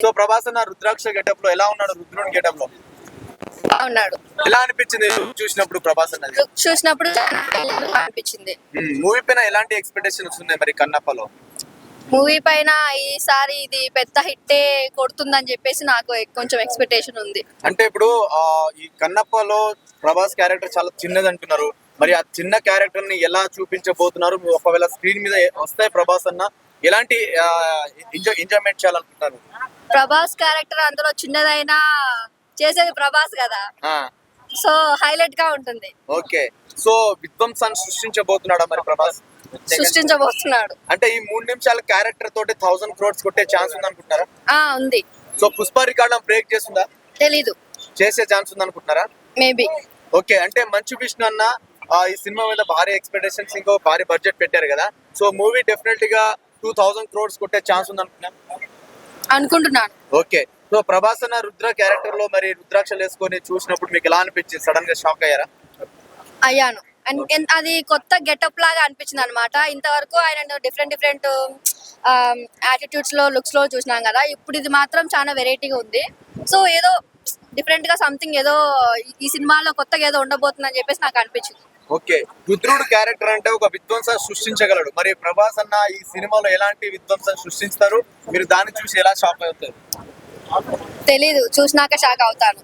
So Prabhas అన్న రుద్రాక్ష గెటప్లో ఎలా ఉన్నాడు? రుద్రుని గెటప్లో? ఉన్నాడు. ఎలా అనిపించింది చూసినప్పుడు ప్రభాస్ అన్నది? లుక్ చూసినప్పుడు చాలా అనిపించింది. మూవీ పైన ఎలాంటి ఎక్స్పెక్టేషన్స్ ఉన్నాయి మరి కన్నప్పలో? మూవీ పైన ఈసారి ఇది పెద్ద హిట్టే కొడుతుందని చెప్పేసి నాకు కొంచెం ఎక్స్పెక్టేషన్ ఉంది. అంటే ఇప్పుడు ఆ, ఈ కన్నప్పలో ప్రభాస్ క్యారెక్టర్ చాలా చిన్నది అంటున్నారు. మరి ఆ చిన్న క్యారెక్టర్ని ఎలా చూపించబోతున్నారు? ఒకవేళ స్క్రీన్ మీద వస్తే ప్రభాస్ అన్న ఎలాంటి ఎంజాయ్ ఎంజాయ్మెంట్ చేయాలనుకుంటున్నారు? ప్రభాస్ క్యారెక్టర్ అందులో చిన్నదైనా చేసేది ప్రభాస్ కదా. సో హైలైట్గా ఉంటుంది. ఓకే. సో విధ్వంసాన్ని సృష్టించబోతున్నాడా మరి ప్రభాస్? సృష్టించబోతున్నాడు. అంటే ఈ మూడు నిమిషాల క్యారెక్టర్ తోటి థౌసండ్ క్రోడ్స్ కొట్టే ఛాన్స్ ఉంది అనుకుంటున్నారా ఆ ఉంది. సో పుష్ప రికార్డ్ బ్రేక్ చేస్తుందా? తెలీదు. చేసే ఛాన్స్ ఉంది అనుకుంటున్నారా మేబీ ఓకే. అంటే మంచు విష్ణు అన్న ఈ సినిమా మీద భారీ ఎక్స్పెక్టేషన్స్ ఇంకో భారీ బడ్జెట్ పెట్టారు కదా. సో మూవీ డెఫినెట్గా టూ థౌసండ్ క్రోడ్స్ కొట్టే ఛాన్స్ ఉంది అనుకుంటున్నాను. ఓకే. సో ప్రభాస్ అన్న రుద్ర క్యారెక్టర్లో మరి రుద్రాక్షలు వేసుకొని చూసినప్పుడు మీకు ఎలా అనిపించింది? సడన్గా షాక్ అయ్యారా? అయ్యాను. అండ్ అది కొత్త గెటప్ లాగా అనిపించింది అనమాట ఇంతవరకు ఆయన డిఫరెంట్ డిఫరెంట్ యాటిట్యూడ్స్లో లుక్స్లో చూసినాం కదా. ఇప్పుడు ఇది మాత్రం చాలా వెరైటీగా ఉంది. సో ఏదో డిఫరెంట్గా సంథింగ్ ఏదో ఈ- సినిమాలో కొత్తగా ఏదో ఉండబోతుందని చెప్పేసి నాకు అనిపించింది. ఓకే. రుద్రుడు క్యారెక్టర్ అంటే ఒక విధ్వంసం సృష్టించగలడు. మరి ప్రభాస్ అన్న ఈ సినిమాలో ఎలాంటి విధ్వంసం సృష్టిస్తారు మీరు దాన్ని చూసి ఎలా షాక్ అవుతారు? తెలీదు. చూసినాక షాక్ అవుతాను.